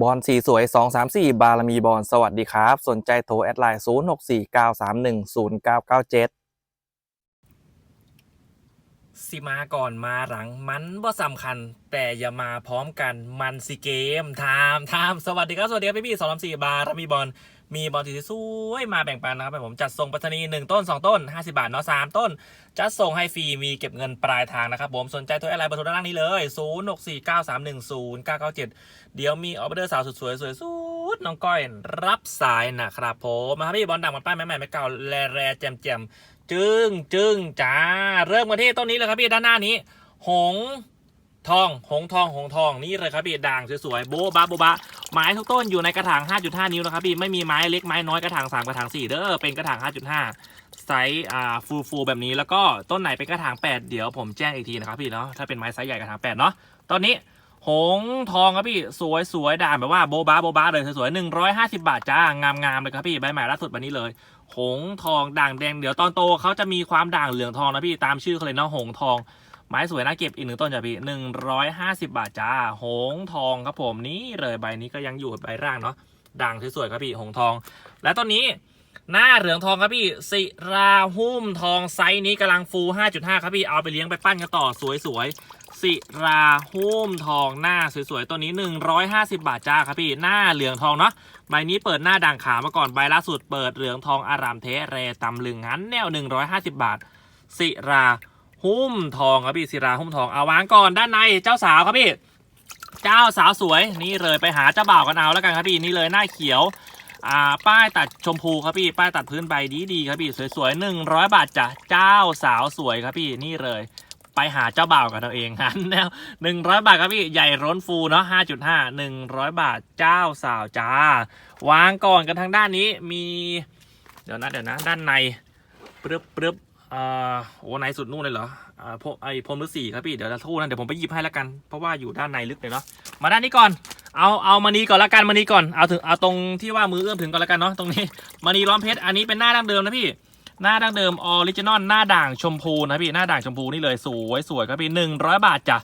บอลสีสวย 234 บารมีบอลสวัสดีครับ สนใจโทรแอดไลน์ 0649310997 สิมาก่อนมาหลังมันบ่สำคัญ แต่อย่ามาพร้อมกันมันสิเกมไทม์ไทม์สวัสดีครับ สวัสดีครับพี่พี่สองสามสี่บารมีบอล มีบอลสีสวยมาแบ่งปันนะครับผมจัดส่งปัตตานีหนึ่งต้นสองต้นห้าสิบาทเนาะสามต้น จัดส่งให้ฟรีมีเก็บเงินปลายทางนะครับผมสนใจโทรอะไรเบอร์โทรด้านล่างนี้เลยศูนย์หกสี่เก้าสามหนึ่งศูนย์เก้าเก้าเจ็ดเดี๋ยวมีออเดอร์สาวสุดสวยสวยสุดน้องก้อยรับสายนะครับผมมาครับพี่บอลดังมาป้ายใหม่ใหม่ไม่เก่าแรแรแจมแจมจึ้งจึ้งจ้าเริ่มกันที่ต้นนี้เลยครับพี่ด้านหน้านี้ หงทอง หงทอง หงทอง นี่เลยครับพี่ด่างสวยๆโบ๊ะบะโบ๊ะบะ ไม้ทุกต้นอยู่ในกระถาง 5.5 นิ้วนะครับพี่ไม่มีไม้เล็กไม้น้อยกระถาง 3 กระถาง 4 เด้อเป็นกระถาง 5.5 ไซส์อ่าฟูฟูแบบนี้แล้วก็ต้นไหนเป็นกระถาง 8 เดี๋ยวผมแจ้งอีกทีนะครับพี่เนาะถ้าเป็นไม้ไซส์ใหญ่กระถาง 8 เนาะตอนนี้หงทองครับพี่สวยสวยด่างแบบว่าโบบะโบบะเลยสวยๆ150บาทจ้างามๆเลยครับพี่ใบใหม่ล่าสุดวันนี้เลย หงทองด่างแดงเดี๋ยวตอนโตเขาจะมีความด่างเหลืองทองนะพี่ตามชื่อเขาเลยเนาะหงทอง ไม้สวยน่าเก็บอีกหนึ่งต้นจ้ะพี่หนึ่งร้อยห้าสิบาทจ้า หงทองครับผมนี่เลยใบนี้ก็ยังอยู่ใบร่างเนาะด่างสวยๆครับพี่หงทอง และต้นนี้หน้าเหลืองทองครับพี่สิราหุ้มทองไซส์นี้กำลังฟู 5.5 ครับพี่เอาไปเลี้ยงไปปั้นกันต่อสวยๆสิราหุ้มทองหน้าสวยๆตัวนี้ 150 บาทจ้าครับพี่หน้าเหลืองทองเนาะใบนี้เปิดหน้าด่างขามาก่อนใบล่าสุดเปิดเหลืองทองอารามเทเรตำลึงหันแนว 150 บาท สิรา หุ้มทองครับพี่สิราหุ้มทองเอาวางก่อนด้านในเจ้าสาวครับพี่ เจ้าสาวสวยนี่เลยไปหาเจ้าบ่าวกันเอาแล้วกันครับพี่นี่เลยหน้าเขียวอ่าป้ายตัดชมพูครับพี่ ป้ายตัดพื้นใบดีดีๆครับพี่สวยๆหนึ่งร้อยบาทจ้ะเจ้าสาวสวยครับพี่นี่เลย ไปหาเจ้าบ่าวกันเอาเองหันแนวหนึ่งร้อยบาทครับพี่ใหญ่ร้นฟูเนาะห้าจุดห้าหนึ่งร้อยบาทเจ้าสาวจ้าวางก่อนกันทางด้านนี้มี เดี๋ยวนะเดี๋ยวนะด้านในปรึบปรึบ อ่าโอ้ในสุดนู่นเลยเหรออ่าพวไอพรมฤาษีครับพี่เดี๋ยวจะทู่นะเดี๋ยวผมไปหยิบให้แล้วกันเพราะว่าอยู่ด้านในลึกเลยเนาะมาด้านนี้ก่อนเอาเอามานีก่อนละกันมานีก่อนเอาถึงเอาตรงที่ว่ามือเอื้อมถึงก่อนละกันเนาะตรงนี้มานีล้อมเพชรอันนี้เป็นหน้าดั้งเดิมนะพี่ หน้าดั้งเดิมออริจินอลหน้าด่างชมพูนะพี่หน้าด่างชมพูนี่เลยสวยสวยครับพี่หนึ่งร้อยบาทจ้ะ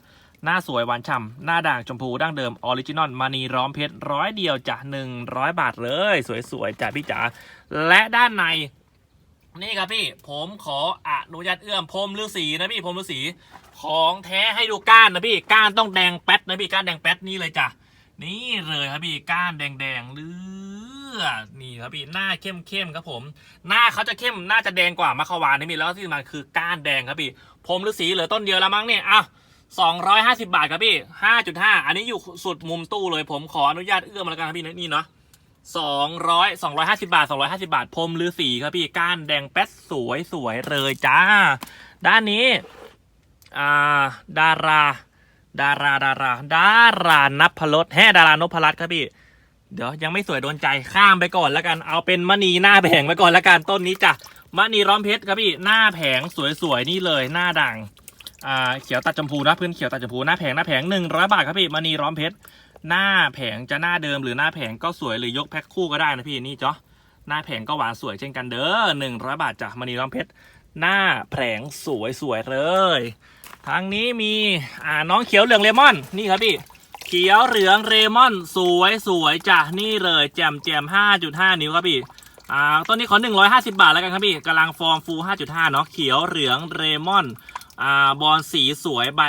หน้าสวยหวานฉ่ำหน้าด่างชมพูดั้งเดิมออริจินอลมานีล้อมเพชรร้อยเดียวจ้ะหนึ่งร้อยบาทเลย สวยสวยจ้ะพี่จ๋าและด้านใน นี่ครับพี่ผมขออนุญาตเอื้อมพรมฤาษีนะพี่พรมฤาษีของแท้ให้ดูก้านนะพี่ก้านต้องแดงแป๊ดนะพี่ก้านแดงแป๊ดนี่เลยจ้ะนี่เลยครับพี่ก้านแดงๆเลือดนี่ครับพี่หน้าเข้มๆครับผม หน้าเขาจะเข้มหน่าจะแดงกว่ามะขวานนี่มีแล้วที่มันคือก้านแดงครับพี่พรมฤาษีเหลือต้นเดียวแล้วมั้งเนี่ยอะสองร้อยห้าสิบาทครับพี่ห้าจุดห้าอันนี้อยู่สุดมุมตู้เลยผมขออนุญาตเอื้อมแล้วกันครับพี่นี่เนาะ สองร้อยสองร้อยห้าสิบาทสองร้อยห้าสิบาท พรมฤาษีครับพี่ ก้านแดงแป๊ดสวยสวยเลยจ้า ด้านนี้ อ่า ดารา ดารา ดารา ดารานับพลดแฮ่ดารานพรัตครับพี่ เดี๋ยวยังไม่สวยโดนใจ ข้ามไปก่อนแล้วกัน เอาเป็นมณีหน้าแผงไปก่อนแล้วกัน ต้นนี้จ้ะ มณีร้อมเพชรครับพี่ หน้าแผงสวยๆนี่เลย หน้าด่าง อ่า เขียวตัดชมพูนะ พื้นเขียวตัดชมพู หน้าแผง หน้าแผงหนึ่งร้อยบาทครับพี่ มณีร้อมเพชร หน้าแผงจะหน้าเดิมหรือหน้าแผงก็สวยหรือยกแพ็คคู่ก็ได้นะพี่นี่จ้ะหน้าแผงก็หวานสวยเช่นกันเด้อหนึ่งร้อยบาทจ้ะมณีร้อมเพชรหน้าแผงสวยๆเลยทางนี้มีอ่าน้องเขียวเหลืองเลมอนนี่ครับพี่เขียวเหลืองเรมอนสวยสวยจ้ะนี่เลยแจมแจมห้าจุดห้านิ้วครับพี่อ่าต้นนี้ขอหนึ่งร้อยห้าสิบาทแล้วกันครับพี่กำลังฟอร์มฟูห้าจุดห้าเนาะเขียวเหลืองเรมอนอ่าบอลสีสวยใบ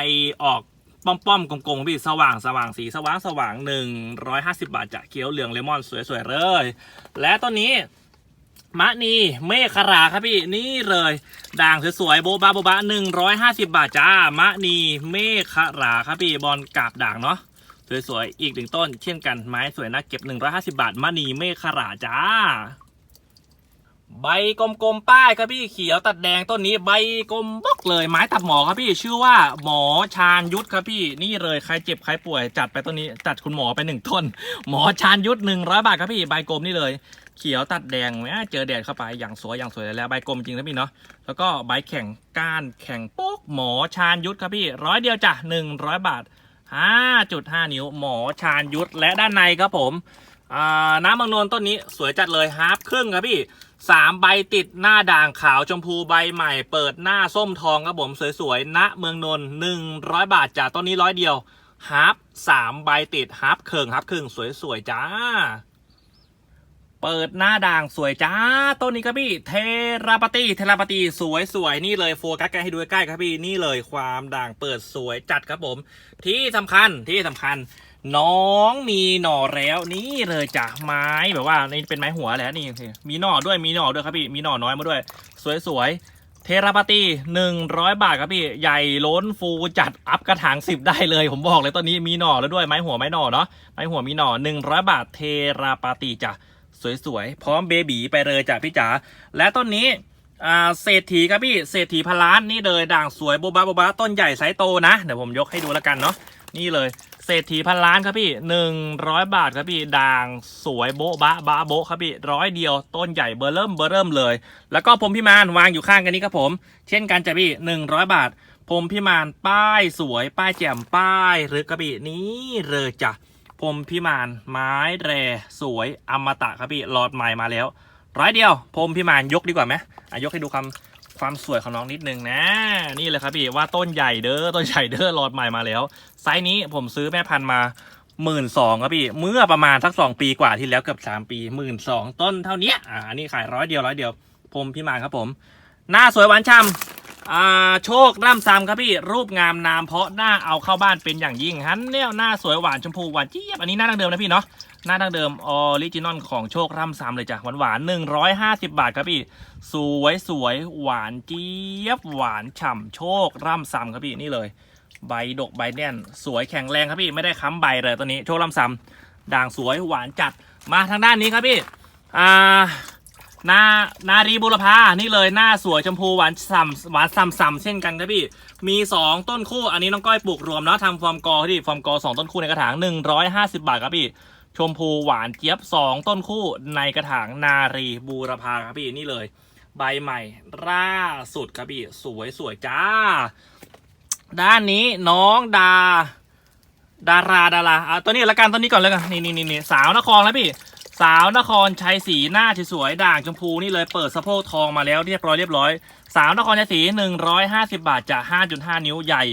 ออก ป้อมป้อมๆกลมๆพี่สว่างสว่างสีสว่างสว่างหนึ่งร้อยห้าสิบาทจ้ะเขียวเหลืองเลมอนสวยสวยๆเลย และต้นนี้มะนีเมฆราครับพี่นี่เลย ด่างสวยๆโบบาโบบาหนึ่งร้อยห้าสิบาทจ้ามะนีเมฆราครับพี่บอลกาบด่างเนาะสวยๆอีกหนึ่งต้น เช่นกันไม้สวยนะเก็บหนึ่งร้อยห้าสิบาทมะนีเมฆราจ้า ใบกลมๆป้ายครับพี่เขียวตัดแดงต้นนี้ใบกลมบล็อกเลยไม้ตัดหมอครับพี่ชื่อว่าหมอชาญยุทธครับพี่นี่เลยใครเจ็บใครป่วยจัดไปต้นนี้จัดคุณหมอไปหนึ่งต้น หมอชาญยุทธหนึ่งร้อยบาทครับพี่ใบกลมนี่เลย เขียวตัดแดงเจอแดดเข้าไปอย่างสวยอย่างสวยเลยแล้วใบกลมจริงนะพี่เนาะแล้วก็ใบแข็งก้านแข็งโป๊กหมอชาญยุทธครับพี่ร้อยเดียวจ้ะหนึ่งร้อยบาทห้าจุดห้านิ้วหมอชาญยุทธและด้านในครับผมน้ำบางนวลต้นนี้สวยจัดเลยฮาร์ปครึ่งครับพี่ สามใบติดหน้าด่างขาวชมพูใบใหม่ เปิดหน้าส้มทองครับผมสวยๆณเมืองนนท์หนึ่งร้อยบาทจ้ะต้นนี้ร้อยเดียวฮับสามใบติดฮับเคิงฮับครึ่งสวยๆจ้า เปิดหน้าด่างสวยจ้าต้นนี้ครับพี่เทราปตีเทราปตีสวยสวยนี่เลยโฟกัสกันให้ดูใกล้ครับพี่นี่เลยความด่างเปิดสวยจัดครับผม ที่สำคัญที่สำคัญ น้องมีหน่อแล้วนี่เลยจ้ะไม้แบบว่านี่เป็นไม้หัวแหละนี่มีหน่อด้วยมีหน่อด้วยครับพี่มีหน่อน้อยมาด้วย สวยๆเทราปาตีหนึ่งร้อยบาทครับพี่ใหญ่ล้นฟูจัดอัพกระถางสิบได้เลย ผมบอกเลยตอนนี้มีหน่อแล้วด้วยไม้หัวไม้หน่อเนาะไม้หัวมีหน่อหนึ่งร้อยบาทเทราปาตีจ้ะสวยๆพร้อมเบบีไปเลยจ้ะพี่จ๋าและต้นนี้อ่าเศรษฐีครับพี่เศรษฐีพันล้านนี่เลยด่างสวยโบบาโบบาต้นใหญ่ไซส์โตนะเดี๋ยวผมยกให้ดูแล้วกันเนาะ นี่เลย เศรษฐีพันล้านครับพี่หนึ่งร้อยบาทครับพี่ด่างสวยโบ๊ะบะบะโบ๊ะครับพี่ร้อยเดียวต้นใหญ่เบอร์เริ่มเบอร์เริ่มเลย แล้วก็พรมพิมานวางอยู่ข้างกันนี้ครับผม เช่นกันจ้ะพี่หนึ่งร้อยบาทพรมพิมานป้ายสวย ป้ายแจ่มป้ายหรือกระบี่นี่เลยจ้ะพรมพิมานไม้แร่สวยอมตะครับพี่หลอดใหม่มาแล้วร้อยเดียวพรมพิมานยกดีกว่าไหมอะยกให้ดูควา ความสวยของน้องนิดนึงนะ นี่เลยครับพี่ว่าต้นใหญ่เด้อต้นใหญ่เด้อหลอดใหม่มาแล้ว ไซส์นี้ผมซื้อแม่พันธุ์มาหมื่นสองครับพี่ เมื่อประมาณสักสองปีกว่าที่แล้วเกือบสามปีหมื่นสองต้นเท่านี้อ่านนี้ขายร้อยเดียวร้อยเดียวพรมพิมานครับผม หน้าสวยหวานช่ำอ่าโชคร่ำซ้ำครับพี่ รูปงามนามเพราะหน้าเอาเข้าบ้านเป็นอย่างยิ่งฮันเนี่ยหน้าสวยหวานชมพูหวานเจี๊ยบอันนี้หน้าดังเดิมนะพี่เนาะ หน้าดังเดิมออริจินอลของโชคร่ำซ้ำเลยจ้ะหวานหวานหนึ่งร้อยห้าสิบบาทครับพี่ สวยสวยหวานเจี๊ยบหวานฉ่ำโชคร่ำซ้ำครับพี่นี่เลย ใบดกใบแน่น สวยแข็งแรงครับพี่ไม่ได้ค้ำใบเลยตัวนี้โชคร่ำซ้ำด่างสวยหวานจัดมาทางด้านนี้ครับพี่อ่านานารีบุรพานี่เลยหน้าสวยชมพูหวานส่ำหวานส่ำส่ำเช่นกันครับพี่ มี 2 ต้นคู่ อันนี้น้องก้อยปลูกรวมเนาะทำฟอร์มกอที่ฟอร์มกอ2ต้นคู่ในกระถาง 150 บาทครับพี่ ชมพูหวานเจี๊ยบ 2 ต้นคู่ในกระถางนารีบูรพาครับพี่นี่เลย ใบใหม่ล่าสุดครับพี่สวยสวยจ้า ด้านนี้น้องดา ดาราดาราอะตัวนี้ละกันตัวนี้ก่อนเลยกันนี่นี่นี่สาวนครแล้วพี่ สาวนครชัยศรีหน้าสวยด่างชมพูนี่เลยเปิดสะโพกทองมาแล้วเรียบร้อยเรียบร้อยสาวนครชัยศรี150บาทจาก5.5นิ้วใหญ่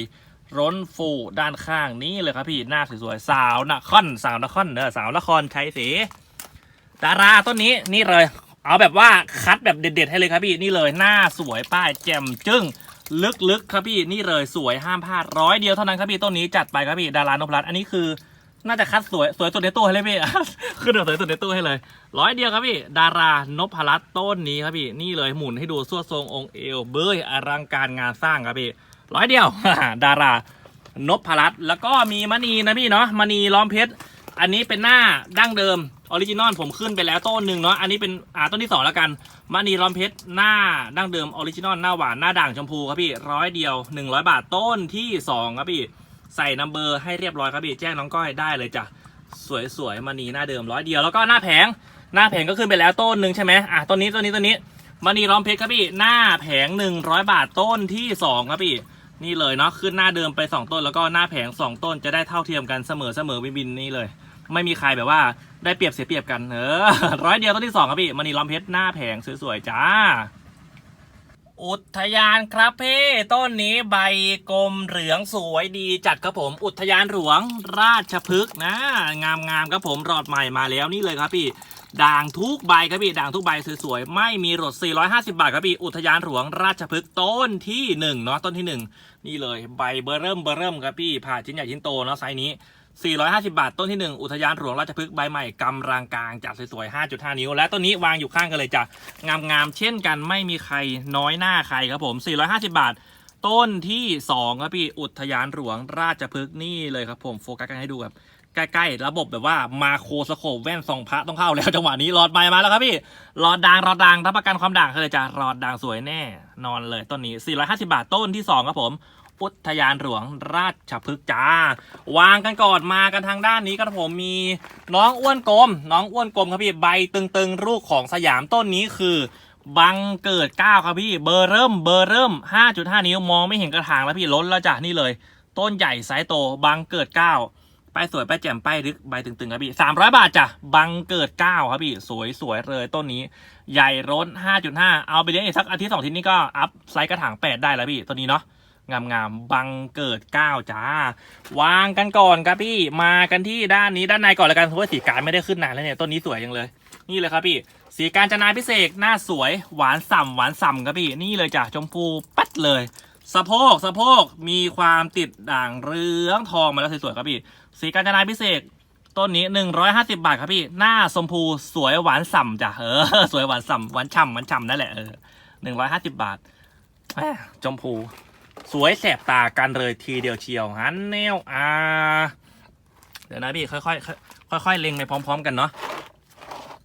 ร้นฟูด้านข้างนี่เลยครับพี่หน้าสวยๆสาวนครสาวนครเนอะสาวนครชัยศรีดาราต้นนี้นี่เลย เอาแบบว่าคัดแบบเด็ด ๆ ให้เลยครับพี่นี่เลยหน้าสวยป้ายแจ่มจึ้งลึกๆครับพี่นี่เลยสวยห้ามพลาดร้อยเดียวเท่านั้นครับพี่ต้นนี้จัดไปครับพี่ดารานพรัตน์อันนี้คือน่าจะคัดสวยสวยสุดในตู้ให้เลยพี่ขึ้นแบบสวยสุดในตู้ให้เลย ร้อยเดียวครับพี่ ดารานพรัตน์ต้นนี้ครับพี่นี่เลยหมุนให้ดูสวดทรงองค์เอวเบยอลังการงานสร้างครับพี่ ร้อยเดียว ดารานพรัตน์แล้วก็มีมณีนะพี่เนาะมณีล้อมเพชร อันนี้เป็นหน้าดั้งเดิมออริจินอลผมขึ้นไปแล้วต้นหนึ่งเนาะอันนี้เป็นอ่าต้นที่สองแล้วกันมณีล้อมเพชรหน้าดั้งเดิมออริจินอลหน้าหวานหน้าด่างชมพูครับพี่ร้อยเดียวหนึ่งร้อยบาทต้นที่สองครับพี่ใส่นัมเบอร์ให้เรียบร้อยครับพี่แจ้งน้องก้อยได้เลยจ้ะสวยๆมณีหน้าเดิมร้อยเดียวแล้วก็หน้าแผงหน้าแผงก็ขึ้นไปแล้วต้นหนึ่งใช่ไหมอะต้นนี้ต้นนี้ต้นนี้มณีล้อมเพชรครับพี่หน้าแผงหนึ่งร้อยบาทต้นที่สองครับพี่ นี่เลยเนาะขึ้นหน้าเดิมไปสองต้นแล้วก็หน้าแผงสองต้นจะได้เท่าเทียมกันเสมอเสมอวินวินนี่เลย ไม่มีใครแบบว่าได้เปรียบเสียเปรียบกันเออร้อยเดียวต้นที่สองครับพี่มณีล้อมเพชรหน้าแผงสวยๆจ้า อุทยานครับพี่ต้นนี้ใบกลมเหลืองสวยดีจัดครับผม อุทยานหลวงราชพฤกษ์นะ งามๆครับผมรอดใหม่มาแล้วนี่เลยครับพี่ ด่างทุกใบครับพี่ด่างทุกใบสวยๆ ไม่มีรถ450 บาทครับพี่ อุทยานหลวงราชพฤกษ์ต้นที่หนึ่งเนาะต้นที่หนึ่งนี่เลยใบเบอร์เริ่มเบอร์เริ่มครับพี่ผ่าชิ้นใหญ่ชิ้นโตเนาะไซส์นี้ 450 บาท ต้นที่ 1 อุทยานหลวงราชพฤกษ์ใบใหม่กำลังกลางจัดสวยๆ 5.5 นิ้ว และต้นนี้วางอยู่ข้างกันเลยจ้ะงามๆเช่นกันไม่มีใครน้อยหน้าใครครับผม 450 บาทต้นที่2ครับพี่อุทยานหลวงราชพฤกษ์นี่เลยครับผมโฟกัสกันให้ดูแบบ ใกล้ๆ ระบบแบบว่ามาโครสโคแว่นส่องพระต้องเข้าแล้วจังหวะนี้หลอดใบมาแล้วครับพี่หลอดด่างหลอดด่างรับประกันความด่างเลยจ้ะหลอดด่างสวยแน่ นอนเลยต้นนี้ 450 บาทต้นที่สองครับผมอุทยานหลวงราชพฤกษ์จ้าวางกันก่อนมากันทางด้านนี้ครับผมมีน้องอ้วนกลม น้องอ้วนกลมครับพี่ใบตึงๆลูกของสยามต้นนี้คือบังเกิดเก้าครับพี่เบอร์เริ่มเบอร์เริ่ม 5.5 นิ้วมองไม่เห็นกระถางแล้วพี่ล้นแล้วจ้ะนี่เลย ต้นใหญ่ไซส์โตบังเกิดเก้า ป้ายสวยป้ายแจ่มป้ายลึกใบตึงๆ ครับพี่300บาทจ้ะบังเกิดเก้าครับพี่สวยสวยเลยต้นนี้ ใหญ่ร้น5.5เอาไปเลี้ยงอีกสักอาทิตย์สองอาทิตย์นี้ก็อัพไซส์กระถาง8ได้แล้วพี่ตัวนี้เนาะงามงามๆบังเกิดเก้าจ้าวางกันก่อนครับพี่มากันที่ด้านนี้ด้านในก่อนแล้วกันเพราะว่าสีการไม่ได้ขึ้นนานแล้วเนี่ยต้นนี้สวยจังเลย นี่เลยครับพี่ สีการจนาพิเศษหน้าสวยหวานส่ำหวานส่ำครับพี่นี่เลยจ้ะชมพูปัดเลยสะโพกสะโพกมีความติดด่างเหลืองทองมาแล้วสวยๆครับพี่ สีการจนาพิเศษกต้นนี้หนึ่งร้อยห้าสิบาทครับพี่ หน้าชมพูสวยหวานส่ำจ้ะเออสวยหวานส่ำหวานฉ่ำหวานฉ่ำนั่นแหละเออหนึ่งร้อยห้าสิบบาทชมพู สวยแสบตากันเลยทีเดียวเชียวฮันแนวอ่าเดี๋ยวนะพี่ค่อยๆค่อยๆเล็งไปพร้อม ๆ กันเนาะ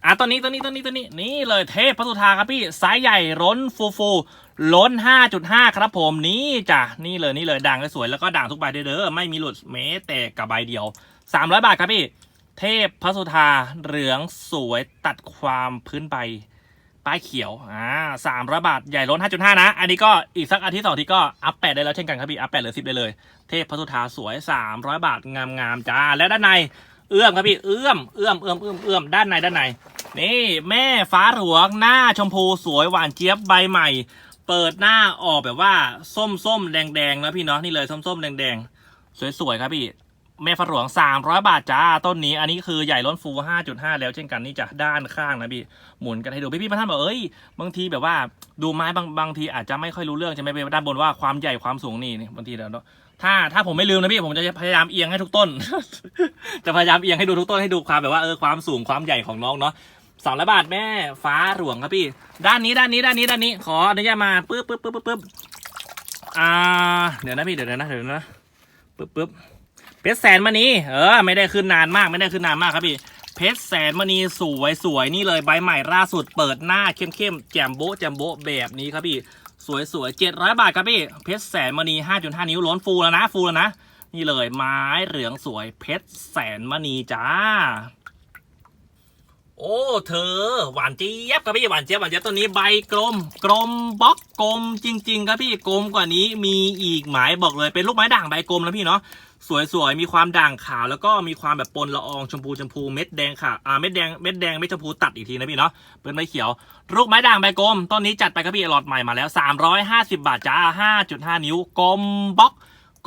อะตัวนี้ตัวนี้ตัวนี้ตัวนี้นี่เลยเทพพระสุธาครับพี่ไซส์ใหญ่ล้นฟูฟูล้น 5.5 ครับผมนี่จ้ะนี่เลยนี่เลยด่างสวยแล้วก็ด่างทุกใบเด้อไม่มีหลุดแม้แต่กับใบเดียว 300 บาทครับพี่ เทพพระสุธาเหลืองสวยตัดความพื้นใบป้ายเขียวอ่าสามร้อยบาทใหญ่ล้น 5.5 นะ อันนี้ก็อีกสักอาทิตย์สองอาทิตย์ก็อัพแปดได้แล้วเช่นกันครับพี่อัพแปดเหลือสิบได้เลย เทพพระสุธาสวย 300 บาทงามๆจ้าและด้านใน เอื้อมครับพี่เอื้อมเอื้อมเอื้อมเอื้อมเอื้อมด้านในด้านในนี่แม่ฟ้าหลวงหน้าชมพูสวยหวานเจี๊ยบใบใหม่ เปิดหน้าออกแบบว่าส้มส้มแดงแดงนะพี่เนาะนี่เลยส้มส้มแดงแดงสวยๆครับพี่ แม่ฟ้าหลวง 300 บาทจ้า ต้นนี้ อันนี้คือใหญ่ล้นฟู 5.5 แล้วเช่นกันนี่จะด้านข้างนะพี่ หมุนกันให้ดู พี่พี่ๆท่านบอกเอ้ย บางทีแบบว่าดูไม้บางบางทีอาจจะไม่ค่อยรู้เรื่องใช่ไหมไปด้านบนว่าความใหญ่ความสูงนี่นี่บางทีเดี๋ยวเนอะถ้าถ้าผมไม่ลืมนะพี่ผมจะพยายามเอียงให้ทุกต้น จะพยายามเอียงให้ดูทุกต้นให้ดูความแบบว่าเออความสูงความใหญ่ของน้องเนาะสองร้อยบาทแม่ฟ้าหลวงครับพี่ ด้านนี้ด้านนี้ด้านนี้ด้านนี้ขออนุญาตมาปึ๊บปึ๊บปึ๊บปึ๊บปึ๊บอ่าเดี๋ยวนะพี่เดี๋ยวนะเดี๋ยวนะปึ๊บปึ๊บ เพชรแสนมณีเออ ไม่ได้ขึ้นนานมากไม่ได้ขึ้นนานมากครับพี่เพชรแสนมณีสวยสวยนี่เลยใบใหม่ล่าสุดเปิดหน้าเข้มเข้มๆแจ่มโบ๊ะแจ่มโบ๊ะแบบนี้ครับพี่สวยสวยเจ็ดร้อยบาทครับพี่เพชรแสนมณีห้าจุดห้านิ้วล้นฟูแล้วนะฟูแล้วนะ นี่เลยไม้เหลืองสวยเพชรแสนมณีจ้า โอ้เธอหวานเจี๊ยบครับพี่หวานเจี๊ยบหวานเจี๊ยบตัวนี้ใบกลม กลมบล็อกกลมจริง ๆ ครับพี่กลมกว่านี้มีอีกหมายบอกเลยเป็นลูกไม้ด่างใบกลมแล้วพี่เนาะสวยๆมีความด่างขาวแล้วก็มีความแบบปนละอองชมพูชมพูเม็ดแดงค่ะอ่าเม็ดแดงเม็ดแดงเม็ดชมพูตัดอีกทีนะพี่เนาะเป็นใบเขียว ลูกไม้ด่างใบกลมต้นนี้จัดไปครับพี่หลอดใหม่มาแล้ว 350 บาทจ้า5.5 นิ้วกลมบล็อก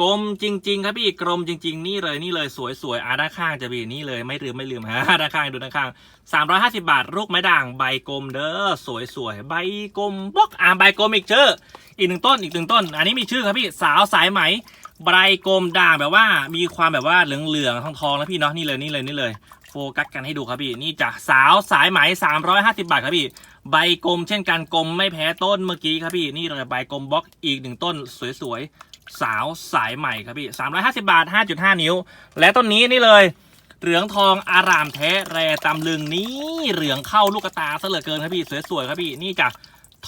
กลมจริง ๆ ครับพี่กลมจริง ๆ นี่เลยนี่เลยสวยๆอ่าด้านข้างจะมีนี่เลยไม่ลืมไม่ลืมฮะด้านข้างดูด้านข้าง350บาท ลูกไม้ด่างใบกลมเด้อสวยๆใบกลมบล็อกอ่าใบกลมอีกชื่ออีกหนึ่งต้นอีกหนึ่งต้น อันนี้มีชื่อครับพี่สาวสายไหมใบกลมด่างแบบว่ามีความแบบว่าเหลืองๆทองๆนะพี่เนาะนี่เลยนี่เลยนี่เลยโฟกัสกันให้ดูครับพี่นี่จ้ะสาวสายไหม350 บาทครับพี่ ใบกลมเช่นกันกลมไม่แพ้ต้นเมื่อกี้ครับพี่นี่เลยใบกลมบล็อกอีกหนึ่งต้นสวยๆ สาวสายใหม่ครับพี่ 350 บาท 5.5 นิ้ว และต้นนี้นี่เลย เหลืองทองอารามแท้แรตำลึงนี่เหลืองเข้าลูกตาซะเหลือเกินครับพี่สวยๆครับพี่นี่จ้ะ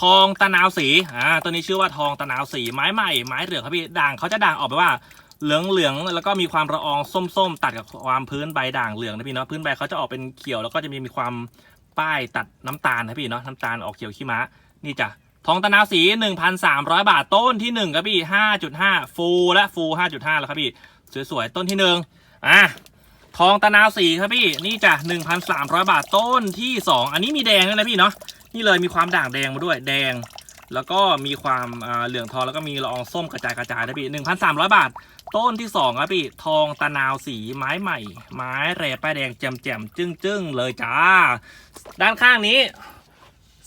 ทองตะนาวสีอ่าตัวนี้ชื่อว่าทองตะนาวสีไม้ใหม่ไม้เหลืองครับพี่ด่างเขาจะด่างออกไปว่าเหลืองเหลืองแล้วก็มีความระอองส้มๆ ตัดกับความพื้นใบด่างเหลืองนะพี่เนาะพื้นใบเขาจะออกเป็นเขียวแล้วก็จะมีมีความป้ายตัดน้ำตาลนะพี่เนาะน้ำตาลออกเขียวขี้ม้านี่จ้ะ ทองตะนาวสี 1,300 บาทต้นที่ 1 ครับพี่ 5.5 ฟูและฟู 5.5 แล้วครับพี่ สวยๆ ต้นที่หนึ่งอะทองตะนาวสีครับพี่นี่จ้ะ1,300 บาทต้นที่ 2 อันนี้มีแดงด้วยนะพี่เนาะนี่เลยมีความด่างแดงมาด้วยแดง แล้วก็มีความอ่าเหลืองทองแล้วก็มีละอองส้มกระจายกระจายนะพี่1,300 บาท ต้นที่สองครับพี่ ทองตะนาวสีไม้ใหม่ ไม้แร่ป้ายแดงแจ่มแจ่มจึ้งจึ้งๆเลยจ้า ด้านข้างนี้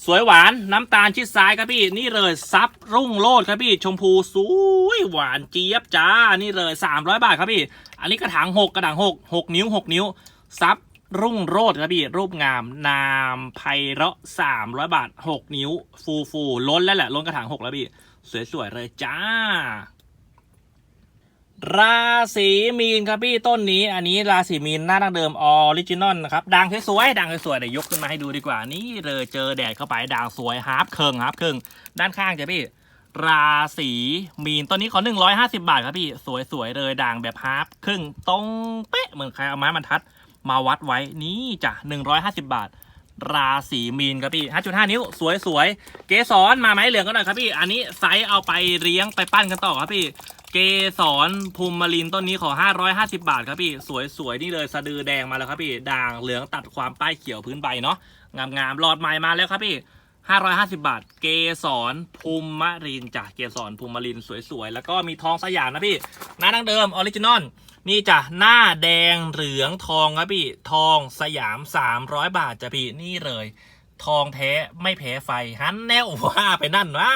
สวยหวานน้ำตาลชิดซ้ายครับพี่ นี่เลยซับรุ่งโลดครับพี่ ชมพูสวยหวานเจี๊ยบจ้านี่เลย 300 บาทครับพี่ อันนี้กระถางหกกระถางหกหกนิ้วหกนิ้วซับรุ่งโรดครับพี่รูปงามนามไพเราะสามร้อยบาทหกนิ้ว ฟูฟูล้นแล้วแหละล้นกระถางหกแล้วพี่ สวยๆเลยจ้า ราศีมีนครับพี่ต้นนี้ อันนี้ราศีมีนหน้าดั้งเดิมออริจินอลนะครับด่างสวยๆด่างสวยๆเดี๋ยวยกขึ้นมาให้ดูดีกว่า นี่เลยเจอแดดเข้าไปด่างสวยฮาร์ปเคิงฮาร์ปเคิงด้านข้างจ้ะพี่ ราศีมีนต้นนี้ขอ150บาทครับพี่สวยๆเลยด่างแบบฮาร์ปครึ่งตรงเป๊ะเหมือนใครเอาไม้บรรทัด มาวัดไว้นี่จ้ะ150บาท ราศีมีนครับพี่5.5นิ้วสวยๆเกสรมาไหมเหลืองกันหน่อยครับพี่ อันนี้ไซส์เอาไปเลี้ยงไปปั้นกันต่อครับพี่ เกสรภูมิมารินต้นนี้ขอ 550 บาทครับพี่ สวยๆ นี่เลยสะดือแดงมาแล้วครับพี่ ด่างเหลืองตัดความป้ายเขียวพื้นใบเนาะ งามๆ หลอดใหม่มาแล้วครับพี่ 550 บาท เกสรภูมิมรินจ้ะเกสรภูมิมรินสวยๆ แล้วก็มีทองสยามนะพี่ หน้าดั้งเดิมออริจินอล นี่จ้ะหน้าแดงเหลืองทองครับพี่ ทองสยาม 300 บาทจ้ะพี่ นี่เลย ทองแท้ไม่แพ้ไฟฮันแน่ว่าไปนั่นวะ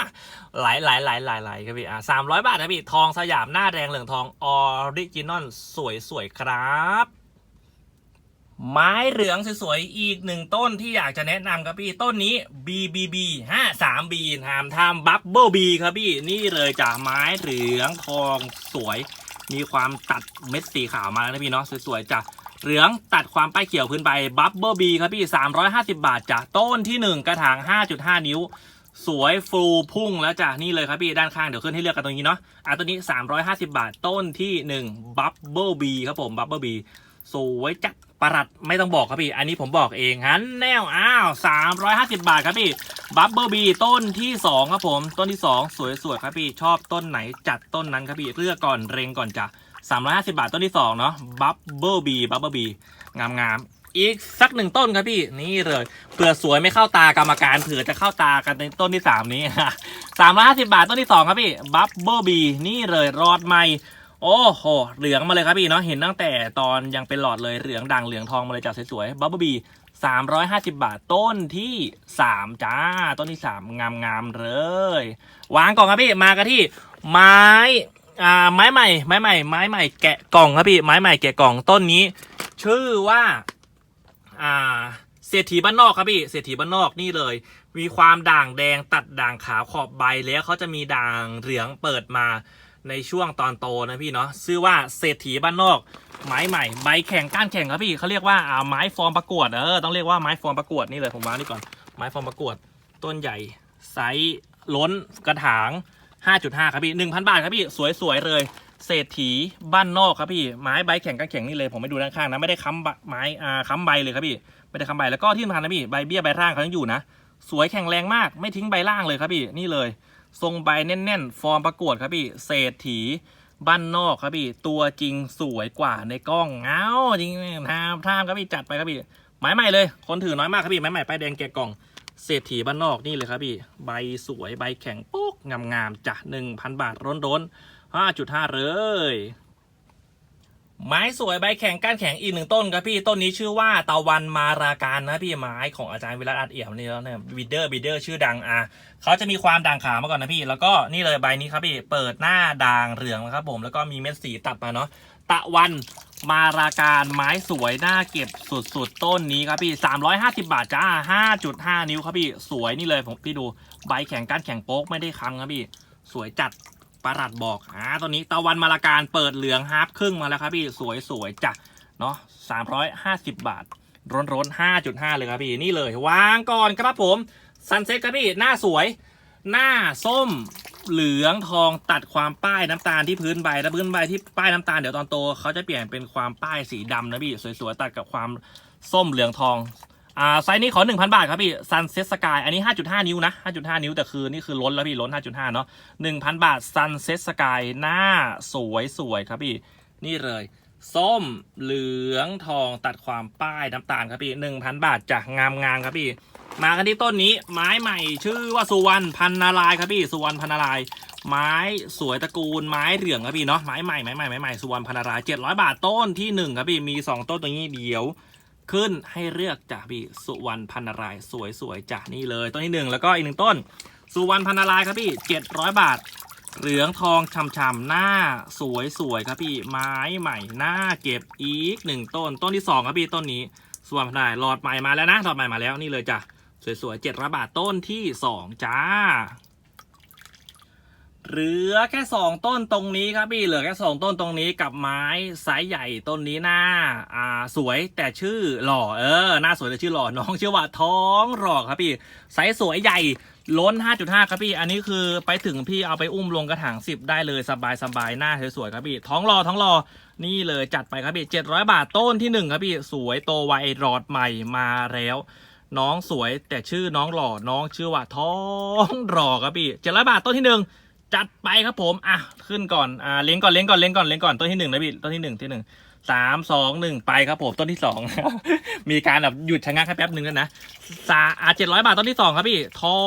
หลายหลายหลายหลายหลายครับพี่อะสามร้อยบาทนะพี่ทองสยามหน้าแดงเหลืองทองออริจินอลสวยสวยครับไม้เหลืองสวยๆ อีกหนึ่งต้นที่อยากจะแนะนำครับพี่ ต้นนี้ BBB 5 3 B ทามทามบับเบิลบีครับพี่ นี่เลยจ้ะไม้เหลืองทองสวย มีความตัดเม็ดสีขาวมาแล้วนะพี่เนาะสวยๆจ้ะ เหลืองตัดความป้ายเขียวพื้นไปบับเบิลบีครับพี่ 350 บาทจ้ะต้นที่ 1 กระถาง 5.5 นิ้ว สวยฟูพุ่งแล้วจ้ะนี่เลยครับพี่ด้านข้างเดี๋ยวขึ้นให้เลือกกันตรงนี้เนาะอะตัวนี้ 350 บาทต้นที่ 1บับเบิลบีครับผมบับเบิลบี สวยจัดประหลัดไม่ต้องบอกครับพี่ อันนี้ผมบอกเองฮันแนวอ้าว350บาทครับพี่บับเบิลบีต้นที่2ครับผม ต้นที่2สวยๆครับพี่ชอบต้นไหนจัดต้นนั้นครับพี่เลือกก่อนเรงก่อนจ้ะ350บาทต้นที่2เนาะบับเบิลบีบับเบิลบีงามๆอีกสักหนึ่งต้นครับพี่นี่เลยเผื่อสวยไม่เข้าตากรรมการเผื่อจะเข้าตากันในต้นที่3นี้350บาทต้นที่2ครับพี่บับเบิลบีนี่เลยรอดใหม่ โอ้โห เหลืองมาเลยครับพี่เนาะ เห็นตั้งแต่ตอนยังเป็นหลอดเลย เหลืองด่างเหลืองทองมาเลยจ้ะสวยๆ บับเบิลบีสามร้อยห้าสิบาท ต้นที่สามจ้า ต้นที่สามงามๆเลย วางกล่องครับพี่ มากันที่ไม้อ่าไม้ใหม่ ไม้ใหม่ ไม้ใหม่ แกะกล่องครับพี่ ไม้ใหม่แกะกล่อง ต้นนี้ ชื่อว่า อ่า เศรษฐีบ้านนอกครับพี่ เศรษฐีบ้านนอกนี่เลย มีความด่างแดงตัดด่างขาวขอบใบแล้วเขาจะมีด่างเหลืองเปิดมา ในช่วงตอนโตนะพี่เนาะชื่อว่าเศรษฐีบ้านนอก ไม้ใหม่ใบแข่งก้านแข่งครับพี่เขาเรียกว่าอ่าไม้ฟอร์มประกวดเออต้องเรียกว่าไม้ฟอร์มประกวดนี่เลยผมวางนี่ก่อนไม้ฟอร์มประกวด ต้นใหญ่ไซส์ล้นกระถาง 5.5 ครับพี่ 1,000 บาทครับพี่สวยๆเลย เศรษฐีบ้านนอกครับพี่ไม้ใบแข่งก้านแข่งนี่เลยผมไม่ดูด้านข้างนะไม่ได้ค้ำไม้อ่าค้ำใบเลยครับพี่ไม่ได้ค้ำใบแล้วก็ที่สำคัญนะพี่ใบเบี้ยใบร่างเขายังอยู่นะ สวยแข็งแรงมากไม่ทิ้งใบล่างเลยครับพี่นี่เลย ทรงใบแน่นๆ ฟอร์มประกวดครับพี่เศรษฐีบ้านนอกครับพี่ ตัวจริงสวยกว่าในกล้องเอ้าจริงๆทามทามครับพี่จัดไปครับพี่หม้ใหม่เลย คนถือน้อยมากครับพี่หม้ใหม่ป้ายแดงแกะกล่องเศรษฐีบ้านนอกนี่เลยครับพี่ ใบสวยใบแข็งปุ๊กงามๆจ้ะหนึ่งพันบาทร้นๆห้าจุดห้าเลย ไม้สวยใบแข็งก้านแข็งอีกหนึ่งต้นครับพี่ต้นนี้ชื่อว่าตะวันมาราการนะพี่ไม้ของอาจารย์วิรัตอัดเอี่ยมนี่แล้วเนี่ยบิดเดอร์บิดเดอร์ชื่อดังอะเขาจะมีความด่างขาวมาก่อนนะพี่ แล้วก็นี่เลยใบนี้ครับพี่เปิดหน้าด่างเหลืองนะครับผมแล้วก็มีเม็ดสีตัดมาเนาะตะวันมาราการไม้สวยน่าเก็บสุดๆต้นนี้ครับพี่ 350 บาทจ้า5.5 นิ้วครับพี่สวยนี่เลยผมพี่ดูใบแข็งก้านแข็งโป๊กไม่ได้ค้ำครับพี่ สวยจัด ประหลัดบอกอ่าตัวนี้ตะวันมาลาการเปิดเหลืองฮาร์ปครึ่งมาแล้วครับพี่สวยสวยจ้ะเนาะสามร้อยห้าสิบบาทร้อนร้นห้าจุดห้าเลยครับพี่นี่เลยวางก่อนครับผมซันเซ็ตครับพี่หน้าสวย หน้าส้มเหลืองทองตัดความป้ายน้ำตาลที่พื้นใบแล้วพื้นใบที่ป้ายน้ำตาลเดี๋ยวตอนโตเขาจะเปลี่ยนเป็นความป้ายสีดำนะพี่สวยๆตัดกับความส้มเหลืองทอง อ่าไซส์นี้ขอ 1,000 บาทครับพี่ Sunset Sky อันนี้ 5.5 นิ้วนะ 5.5 นิ้วแต่คือนี่คือล้นแล้วพี่ล้น 5.5 เนาะ1,000 บาท Sunset Sky หน้าสวยสวยครับพี่ นี่เลย ส้มเหลืองทองตัดความป้ายน้ำตาลครับพี่ 1,000 บาทจากงามงามครับพี่มากันที่ต้นนี้ไม้ใหม่ชื่อว่าสุวรรณพันนารายครับพี่สุวรรณพันนารายไม้สวยตระกูลไม้เหลืองครับพี่เนาะไม้ใหม่ไม้ใหม่ไม้ใหม่สุวรรณพันนารายณ์700บาทต้นที่หนึ่งครับพี่มีสองต้นตรงนี้เดียว ขึ้นให้เลือกจ้ะพี่สุวรรณพันนารายสวยๆจ้ะนี่เลยต้นที่หนึ่งแล้วก็อีกหนึ่งต้น สุวรรณพันนารายครับพี่เจ็ดร้อยบาท เหลืองทองช่ำๆหน้าสวยๆครับพี่ไม้ใหม่หน้าเก็บอีกหนึ่งต้น ต้นที่สองครับพี่ต้นนี้สุวรรณพันนารายหลอดใหม่มาแล้วนะหลอดใหม่มาแล้วนี่เลยจ้ะสวยๆเจ็ดร้อยบาทต้นที่สองจ้า เหลือแค่สองต้นตรงนี้ครับพี่เหลือแค่สองต้นตรงนี้กับไม้ไซส์ใหญ่ต้นนี้หน้าอ่าสวยแต่ชื่อหล่อเออหน้าสวยแต่ชื่อหล่อน้องชื่อว่าท้องหล่อครับพี่ไซส์สวยใหญ่ล้น 5.5 ครับพี่ อันนี้คือไปถึงพี่เอาไปอุ้มลงกระถาง10 ได้เลยสบายสบายหน้าสวยๆครับพี่ ท้องหล่อท้องหล่อนี่เลยจัดไปครับพี่ 700 บาทต้นที่หนึ่งครับพี่ สวยโตไวรอดใหม่มาแล้ว น้องสวยแต่ชื่อน้องหล่อ น้องชื่อว่าท้องหล่อครับพี่ 700 บาทต้นที่หนึ่ง จัดไปครับผมอะขึ้นก่อนอ่าเลี้ยงก่อนเลี้ยงก่อนเลี้ยงก่อนเลี้ยงก่อนต้นที่หนึ่งนะพี่ต้นที่หนึ่งที่หนึ่งสามสองหนึ่งไปครับผมต้นที่สอง มีการแบบหยุดชะงักแค่แป๊บหนึ่งแล้วนะสาอ่าเจ็ดร้อยบาทต้นที่สองครับพี่ท้อ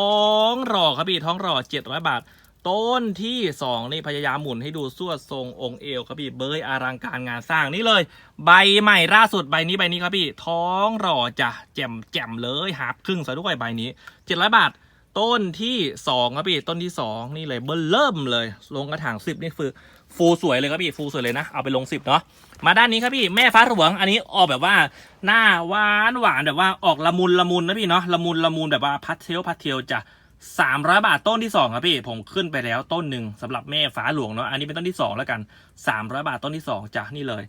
งหล่อครับพี่ท้องหล่อเจ็ดร้อยบาท ต้นที่สองนี่พยายามหมุนให้ดูสวดทรงองค์เอวครับพี่เบยอลังการงานสร้างนี่เลย ใบใหม่ล่าสุดใบนี้ใบนี้ครับพี่ท้องหล่อจ้ะแจ่มแจ่มเลยหาบครึ่งซะด้วยใบนี้เจ็ดร้อยบาท ต้นที่สองครับพี่ต้นที่สองนี่เลยเบอร์เริ่มเลย ลงกระถางสิบนี่คือ ฟูสวยเลยครับพี่ฟูสวยเลยนะเอาไปลงสิบเนาะมาด้านนี้ครับพี่แม่ฟ้าหลวงอันนี้ออกแบบว่าหน้าหวานหวานแบบว่าออกละมุนละมุนนะพี่เนาะละมุนละมุนแบบว่าพัทเทลพัทเทลจะสามร้อยบาทต้นที่สองครับพี่ผมขึ้นไปแล้วต้นหนึ่งสำหรับแม่ฟ้าหลวงเนาะอันนี้เป็นต้นที่สองแล้วกันสามร้อยบาทต้นที่สองจ้ะนี่เลย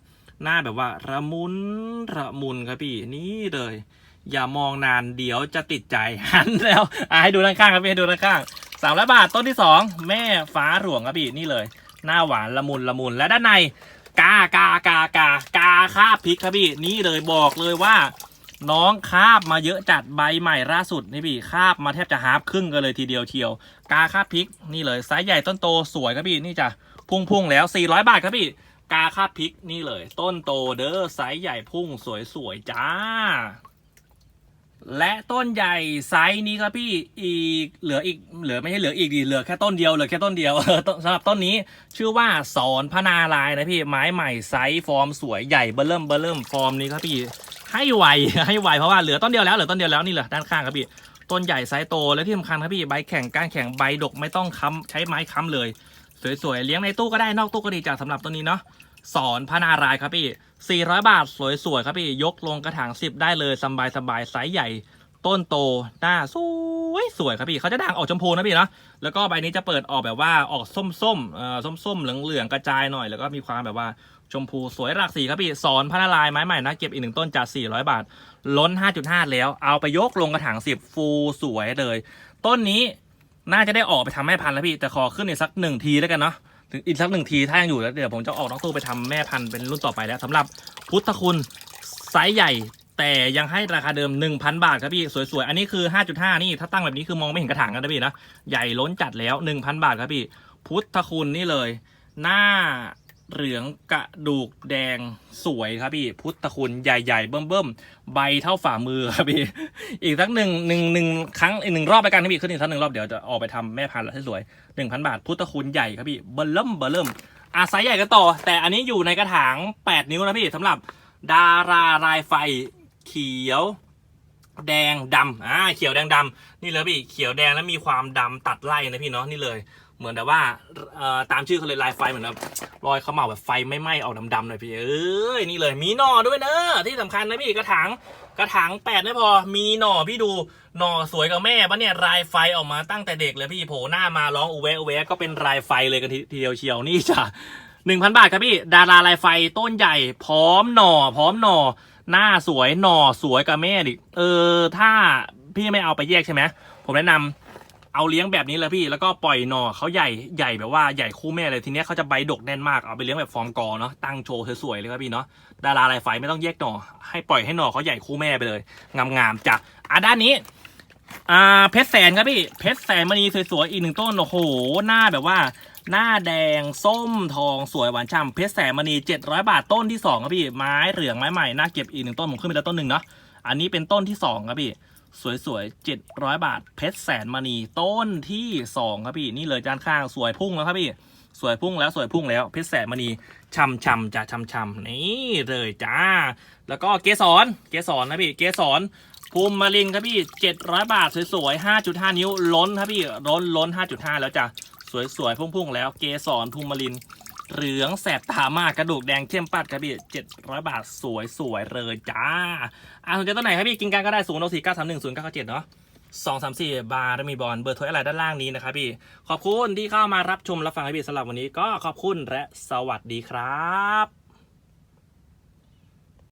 หน้าแบบว่าระมุนระมุนครับพี่นี่เลย อย่ามองนานเดี๋ยวจะติดใจหันแล้วอะให้ดูด้านข้างครับพี่ให้ดูด้านข้างสามร้อยบาทต้นที่สองแม่ฟ้าหลวงครับพี่นี่เลย หน้าหวานละมุนละมุนและด้านในกากากากากาคาบพริกครับพี่นี่เลยบอกเลยว่า น้องคาบมาเยอะจัดใบใหม่ล่าสุดนี่พี่คาบมาแทบจะฮาร์ฟครึ่งกันเลยทีเดียวเชียว กาคาบพริกนี่เลยไซส์ใหญ่ต้นโตสวยครับพี่นี่จะพุ่งๆแล้ว 400 บาทครับพี่กาคาบพริกนี่เลย ต้นโตเด้อไซส์ใหญ่พุ่งสวยๆจ้า และต้นใหญ่ไซส์นี้ครับพี่อีกเหลืออีกเหลือไม่ใช่เหลืออีกดีเหลือแค่ต้นเดียวเหลือแค่ต้นเดียวสำหรับต้นนี้ชื่อว่าสอนพนาลายนะพี่ไม้ใหม่ไซส์ฟอร์มสวยใหญ่เบอร์เริ่มเบอร์เริ่มฟอร์มนี้ครับพี่ให้ไวให้ไวเพราะว่าเหลือต้นเดียวแล้วเหลือต้นเดียวแล้วนี่เหลือด้านข้างครับพี่ต้นใหญ่ไซส์โตและที่สำคัญครับพี่ใบแข็งก้านแข็งใบดกไม่ต้องค้ำใช้ไม้ค้ำเลย สวยๆเลี้ยงในตู้ก็ได้นอกตู้ก็ดีจ้ะสำหรับต้นนี้เนาะสอนพนารายครับพี่ 400 บาทสวยๆครับพี่ ยกลงกระถาง 10 ได้เลยสบายสบายๆไซส์ใหญ่ ต้นโต หน้าสวยสวยครับพี่เขาจะด่างออกชมพูนะพี่เนาะแล้วก็ใบนี้จะเปิดออกแบบว่าออกส้มๆเอ่อส้มๆเหลืองๆกระจายหน่อย แล้วก็มีความแบบว่าชมพูสวยหลากสีครับพี่สอนพันารายไม้ใหม่นะเก็บอีกหนึ่งต้นจาก 400 บาท ล้น 5.5 แล้ว เอาไปยกลงกระถาง 10 ฟูสวยเลย ต้นนี้น่าจะได้ออกไปทำแม่พันแล้วพี่แต่ขอขึ้นอีกสักหนึ่งทีแล้วกันเนาะ อีกสักหนึ่งทีถ้ายังอยู่แล้วเดี๋ยวผมจะออกน้องตู้ไปทำแม่พันธุ์เป็นรุ่นต่อไปแล้วสำหรับพุทธคุณไซส์ใหญ่ แต่ยังให้ราคาเดิม 1,000 บาทครับพี่สวยๆ อันนี้คือ 5.5 นี่ถ้าตั้งแบบนี้คือมองไม่เห็นกระถางกันนะพี่นะ ใหญ่ล้นจัดแล้ว 1,000 บาทครับพี่ พุทธคุณนี่เลย หน้า เหลืองกระดูกแดงสวยครับพี่ พุทธคุณใหญ่ๆ เบิ่มๆ ใบเท่าฝ่ามือครับพี่ อีกสักหนึ่งหนึ่งหนึ่งครั้งอีกหนึ่งรอบไปกันครับพี่ขึ้นอีกสักหนึ่งรอบเดี๋ยวจะออกไปทำแม่พันธุ์แล้วให้สวยหนึ่งพันบาท พุทธคุณใหญ่ครับพี่เบิ่มเริ่มเบิ่มอาไซส์ใหญ่กันต่อ แต่อันนี้อยู่ในกระถาง8นิ้วนะพี่สำหรับดาราลายไฟเขียวแดงดำอ่าเขียวแดงดำนี่เลยพี่เขียวแดงแล้วมีความดำตัดไล่นะพี่เนาะนี่เลย เหมือนแต่ว่าตามชื่อเขาเลยลายไฟเหมือนแบบรอยเขม่าแบบไฟไม่ไหม้ออกดำๆหน่อยพี่เอ้ยนี่เลยมีหน่อด้วยเนอะที่สำคัญนะพี่กระถางกระถางแปดไม่พอมีหน่อพี่ดูหน่อสวยกับแม่ปะเนี่ยลายไฟออกมาตั้งแต่เด็กเลยพี่โผล่หน้ามาร้องอุเวะอุเวะก็เป็นลายไฟเลยกันทีทเดียวเชียวนี่จ้ะหนึ่งพันบาทครับพี่ดาราลายไฟต้นใหญ่พร้อมหน่อ พร้อมหน่อ หน้าสวยหน่อสวยกับแม่ดิเออถ้าพี่ไม่เอาไปแยกใช่ไหมผมแนะนำ เอาเลี้ยงแบบนี้เลยพี่แล้วก็ปล่อยหน่อเขาใหญ่ใหญ่แบบว่าใหญ่คู่แม่เลยทีเนี้ยเขาจะใบดกแน่นมากเอาไปเลี้ยงแบบฟอร์มกอเนาะตั้งโชว์สวยๆเลยครับพี่เนาะดาราลายไฟไม่ต้องแยกหน่อ ให้ปล่อยให้หน่อเขาใหญ่คู่แม่ไปเลยงามๆจ้ะอะด้านนี้อ่าเพชรแสนครับพี่เพชรแสนมณีสวยๆอีกหนึ่งต้นโอ้โหหน้าแบบว่า หน้าแดงส้มทองสวยหวานฉ่ำเพชรแสนมณี700 บาทต้นที่สองครับพี่ไม้เหลืองไม้ใหม่น่าเก็บอีกหนึ่งต้นผมขึ้นไปแล้วต้นหนึ่งเนาะอันนี้เป็นต้นที่สองครับพี่ สวยๆ 700 บาท เพชรแสนมณีต้นที่สองครับพี่ นี่เลยด้านข้างสวยพุ่งแล้วครับพี่ สวยพุ่งแล้วสวยพุ่งแล้ว เพชรแสนมณีช่ำช่ำจ้ะช่ำช่ำนี่เลยจ้า แล้วก็เกสรเกสรนะพี่ เกสรภูมิมารินครับพี่ 700 บาทสวยๆ 5.5 นิ้วล้นครับพี่ล้นล้น 5.5 แล้วจ้ะสวยๆพุ่งๆแล้วเกสรภูมิมาริน เหลืองแสบตามากกระดูกแดงเข้มปัดครับพี่700บาทสวยสวยเลยจ้า อ่าสนใจตัวไหนครับพี่กินกันก็ได้0 6 4 9 3 1 0 9 7เนาะสองสามสี่บาร์มีบอลเบอร์โทรอะไรด้านล่างนี้นะครับพี่ ขอบคุณที่เข้ามารับชมรับฟังครับพี่สำหรับวันนี้ก็ขอบคุณและสวัสดีครับ